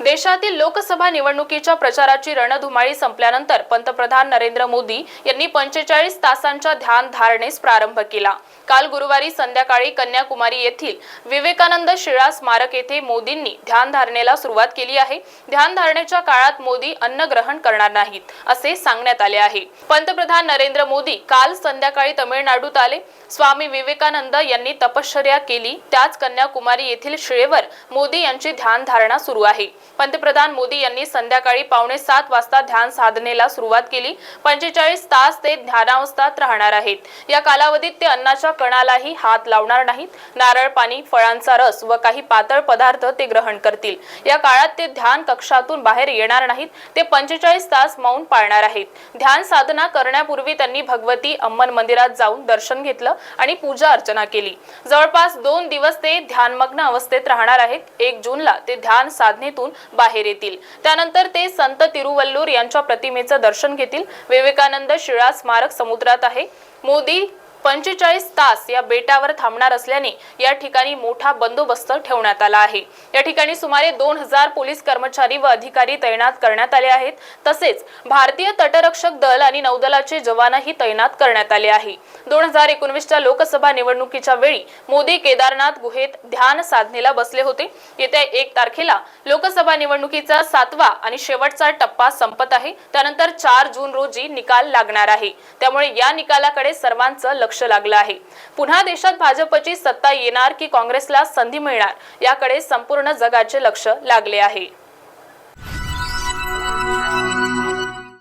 देशातील लोकसभा निवडणुकीच्या प्रचाराची रणधुमाळी संपल्यानंतर पंतप्रधान नरेंद्र मोदी यांनी पंचेचाळीस तासांच्या ध्यान धारणेस प्रारंभ केला. काल गुरुवारी संध्याकाळी कन्याकुमारी येथील विवेकानंद शिळा स्मारक येथे मोदींनी ध्यान धारणेला सुरुवात केली आहे. ध्यान धारणेच्या काळात मोदी अन्न ग्रहण करणार नाहीत असे सांगण्यात आले आहे. पंतप्रधान नरेंद्र मोदी काल संध्याकाळी तमिळनाडूत आले. स्वामी विवेकानंद यांनी तपश्चर्या केली. त्याच कन्याकुमारी येथील शिळेवर मोदी यांची ध्यान धारणा सुरू आहे. पंतप्रधान मोदी यांनी संध्याकाळी पावणे सात वाजता ध्यान साधनेला सुरुवात केली. पंचेचाळीस तास ते ध्यानावस्थात राहणार आहेत. या कालावधीत ते अन्नाच्या कणालाही हात लावणार नाहीत. नारळ पाणी फळांचा रस व काही पातळ पदार्थ ते ग्रहण करतील. या काळात ते ध्यान कक्षातून बाहेर येणार नाहीत. ते पंचेचाळीस तास मौन पाळणार आहेत. ध्यान साधना करण्यापूर्वी त्यांनी भगवती अम्मन मंदिरात जाऊन दर्शन घेतलं आणि पूजा अर्चना केली. जवळपास दोन दिवस ते ध्यानमग्न अवस्थेत राहणार आहेत. एक जूनला ते ध्यान साधनेतून बाहेर येतील. त्यानंतर ते संत तिरुवल्लूर यांच्या प्रतिमेचं दर्शन घेतील. विवेकानंद शिळा स्मारक समुद्रात आहे. मोदी पंचेचाळीस तास या बेटावर थांबणार असल्याने या ठिकाणी मोठा बंदोबस्त ठेवण्यात आला आहे. या ठिकाणी सुमारे दोन हजार पोलीस कर्मचारी व अधिकारी तैनात करण्यात आले आहेत. तसेच भारतीय तटरक्षक दल आणि नौदलाचे जवानही तैनात करण्यात आले आहे. दोन हजार एकोणवीसच्या लोकसभा निवडणुकीच्या वेळी मोदी केदारनाथ गुहेत ध्यान साधनेला बसले होते. येत्या एक तारखेला लोकसभा निवडणुकीचा सातवा आणि शेवटचा टप्पा संपत आहे. त्यानंतर चार जून रोजी निकाल लागणार आहे. त्यामुळे या निकालाकडे सर्वांचं लक्ष लागलं आहे. पुन्हा देशात भाजपची सत्ता येणार की काँग्रेसला संधी मिळणार? याकडे संपूर्ण जगाचे लक्ष लागले आहे.